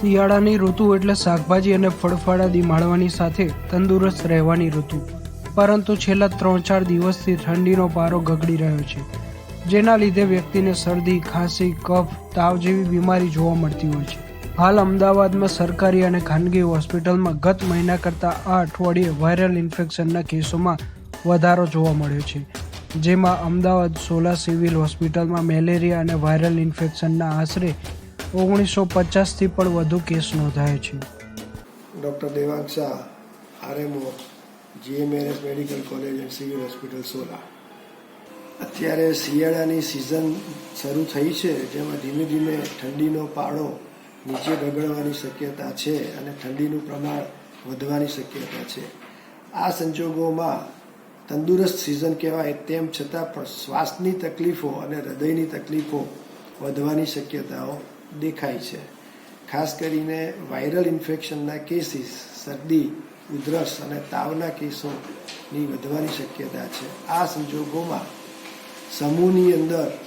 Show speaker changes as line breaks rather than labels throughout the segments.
શિયાળાની ઋતુ એટલે શાકભાજી અને ફળફળાદી માણવાની સાથે તંદુરસ્ત રહેવાની ઋતુ. પરંતુ છેલ્લા ત્રણ ચાર દિવસથી ઠંડીનો પારો ગગડી રહ્યો છે, જેના લીધે વ્યક્તિને શરદી, ખાંસી, કફ, તાવ જેવી બીમારી જોવા મળતી હોય છે. હાલ અમદાવાદમાં સરકારી અને ખાનગી હોસ્પિટલમાં ગત મહિના કરતાં આ અઠવાડિયે વાયરલ ઇન્ફેક્શનના કેસોમાં વધારો જોવા મળ્યો છે, જેમાં અમદાવાદ સોલા સિવિલ હોસ્પિટલમાં મેલેરિયા અને વાયરલ ઇન્ફેક્શનના આશરે ઓગણીસો પચાસથી પણ વધુ કેસ નોંધાય છે.
Doctor Devang Shah, RMO GMNS medical college and civil hospital Sola. અત્યારે શિયાળાની સિઝન શરૂ થઈ છે, જેમાં ધીમે ધીમે ઠંડીનો પાડો નીચે ગગડવાની શક્યતા છે અને ઠંડીનું પ્રમાણ વધવાની શક્યતા છે. આ સંજોગોમાં તંદુરસ્ત સિઝન કહેવાય તેમ છતાં પણ શ્વાસની તકલીફો અને હૃદયની તકલીફો વધવાની શક્યતાઓ દેખાય છે. ખાસ કરીને વાયરલ ઇન્ફેક્શનના કેસીસ, શરદી, ઉધરસ અને તાવના કેસોની વધવાની શક્યતા છે. આ સંજોગોમાં સમૂહની અંદર,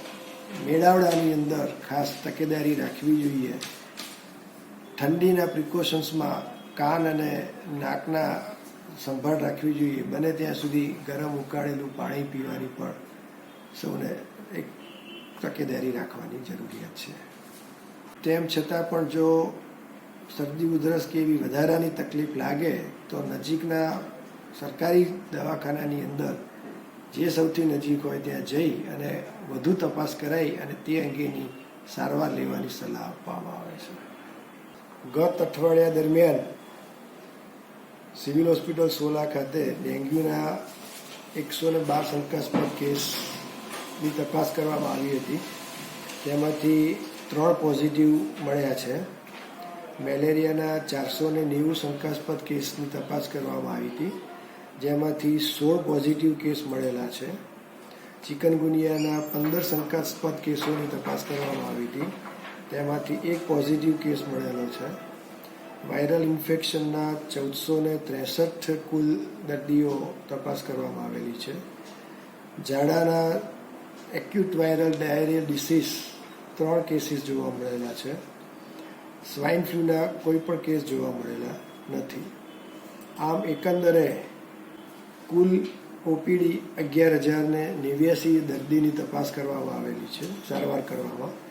મેળાવડાની અંદર ખાસ તકેદારી રાખવી જોઈએ. ઠંડીના પ્રિકોશન્સમાં કાન અને નાકના સંભાળ રાખવી જોઈએ. બને ત્યાં સુધી ગરમ ઉકાળેલું પાણી પીવાની પણ સૌને એક તકેદારી રાખવાની જરૂરિયાત છે. તેમ છતાં પણ જો શરદી ઉધરસ કે એવી વધારાની તકલીફ લાગે, તો નજીકના સરકારી દવાખાનાની અંદર જે સૌથી નજીક હોય ત્યાં જઈ અને વધુ તપાસ કરાઈ અને તે અંગેની સારવાર લેવાની સલાહ આપવામાં આવે છે. ગત અઠવાડિયા દરમિયાન સિવિલ હોસ્પિટલ સોલા ખાતે ડેન્ગ્યુના એકસો ને બાર શંકાસ્પદ કેસની તપાસ કરવામાં આવી હતી. તેમાંથી ત્રણ પોઝિટિવ મળ્યા છે. મેલેરિયાના ચારસો ને નેવું શંકાસ્પદ કેસની તપાસ કરવામાં આવી હતી, જેમાંથી સોળ પોઝિટિવ કેસ મળેલા છે. ચિકનગુનિયાના પંદર શંકાસ્પદ કેસોની તપાસ કરવામાં આવી હતી, તેમાંથી એક પોઝિટિવ કેસ મળેલો છે. વાયરલ ઇન્ફેક્શનના ચૌદસો ને ત્રેસઠ કુલ દર્દીઓ તપાસ કરવામાં આવેલી છે. ઝાડાના એક્યુટ વાયરલ ડાયરિયલ ડિસીઝ ત્રણ કેસીસ જોવા મળેલા છે. સ્વાઇન ફ્લૂના કોઈ પણ કેસ જોવા મળેલા નથી. આમ એકંદરે કુલ ઓપીડી અગિયાર હજારને નેવ્યાસી દર્દીની તપાસ કરવામાં આવેલી છે, સારવાર કરવામાં.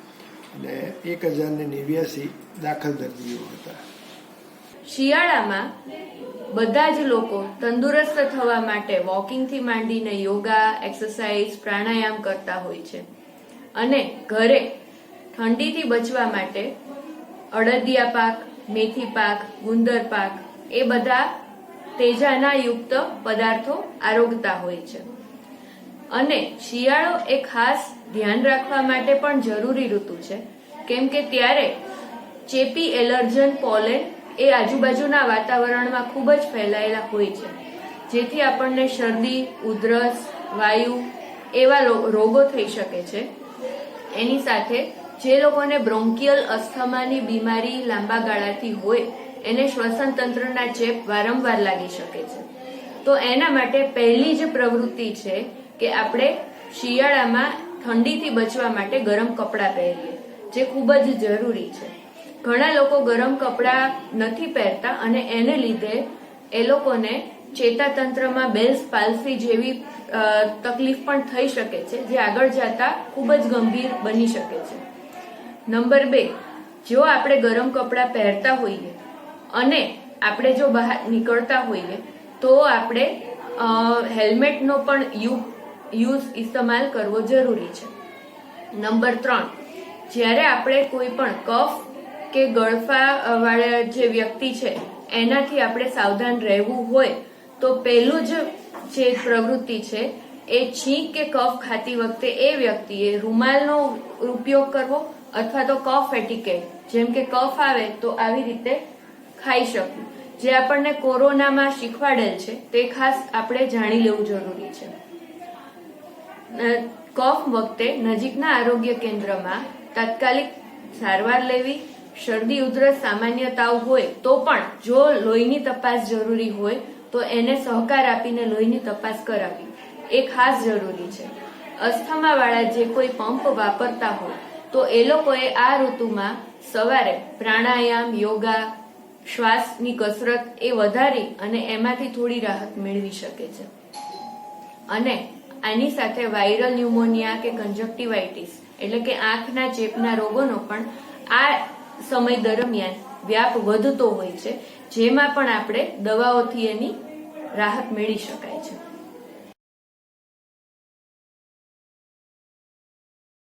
અને એક હજારને નેવ્યાસી દાખલ દર્દીઓ હતા.
શિયાળામાં બધા જ લોકો તંદુરસ્ત થવા માટે વોકિંગથી માંડીને યોગા એક્સરસાઇઝ પ્રાણાયામ કરતા હોય છે. અને ઘરે ઠંડીથી બચવા માટે અડદિયા પાક, મેથી પાક, ગુંદર પાક એ બધા તેજાના યુક્ત પદાર્થો આરોગતા હોય છે. અને શિયાળો એ ખાસ ધ્યાન રાખવા માટે પણ જરૂરી ઋતુ છે. કેમ કે ત્યારે ચેપી એલર્જન પોલેન એ આજુબાજુના વાતાવરણમાં ખૂબ જ ફેલાયેલા હોય છે. જેથી આપણને શરદી, ઉધરસ, વાયુ એવા રોગો થઈ શકે છે. એની સાથે જે લોકોને બ્રોન્કિયલ અસ્થમાની બીમારી લાંબા ગાળાથી હોય, એને શ્વસન તંત્રના ચેપ વારંવાર લાગી શકે છે. તો એના માટે પહેલી જ પ્રવૃત્તિ છે કે આપણે શિયાળામાં ઠંડીથી બચવા માટે ગરમ કપડાં પહેરીએ, જે ખૂબ જ જરૂરી છે. ઘણા લોકો ગરમ કપડાં નથી પહેરતા અને એને લીધે એ લોકોને ચેતાતંત્રમાં બેલ્સ પાલ્સી જેવી તકલીફ પણ થઈ શકે છે, જે આગળ જતા ખૂબ જ ગંભીર બની શકે છે. નંબર બે, જો આપણે ગરમ કપડાં પહેરતા હોઈએ અને આપણે જો બહાર નીકળતા હોઈએ, તો આપણે હેલ્મેટનો પણ યુઝ ઇસ્તેમાલ કરવો જરૂરી છે. નંબર ત્રણ, જ્યારે આપણે કોઈ પણ કફ કે ગળફા વાળા જે વ્યક્તિ છે, એનાથી આપણે સાવધાન રહેવું હોય, તો પહેલું જ જે પ્રવૃત્તિ છે, એ છીંક કે કફ ખાતી વખતે એ વ્યક્તિએ રૂમાલનો ઉપયોગ કરવો અથવા તો કફ એટીકેટ જેમ કે કફ આવે તો આવી રીતે ખાઈ શકવું જે આપણને કોરોનામાં શીખવાડેલ છે, તે ખાસ આપણે જાણી લેવું જરૂરી છે. કફ વખતે નજીકના આરોગ્ય કેન્દ્રમાં તાત્કાલિક સારવાર લેવી, શરદી, ઉધરસ સામાન્ય તાવ હોય તો પણ જો લોહીની તપાસ જરૂરી હોય, તો એને સહકાર આપીને લોહીની તપાસ કરાવવી એ ખાસ જરૂરી છે. અસ્થમાવાળા જે કોઈ પંપ વાપરતા હોય તો એ લોકોએ આ ઋતુમાં સવારે પ્રાણાયામ, યોગા, શ્વાસની કસરત એ વધારી અને એમાંથી થોડી રાહત મેળવી શકે છે. અને આની સાથે વાયરલ ન્યુમોનિયા કે કન્જક્ટિવાઇટિસ, એટલે કે આંખના ચેપના રોગોનો પણ આ સમય દરમિયાન વ્યાપ વધતો હોય છે, જેમાં પણ આપણે દવાઓથી એની રાહત મેળવી શકાય છે.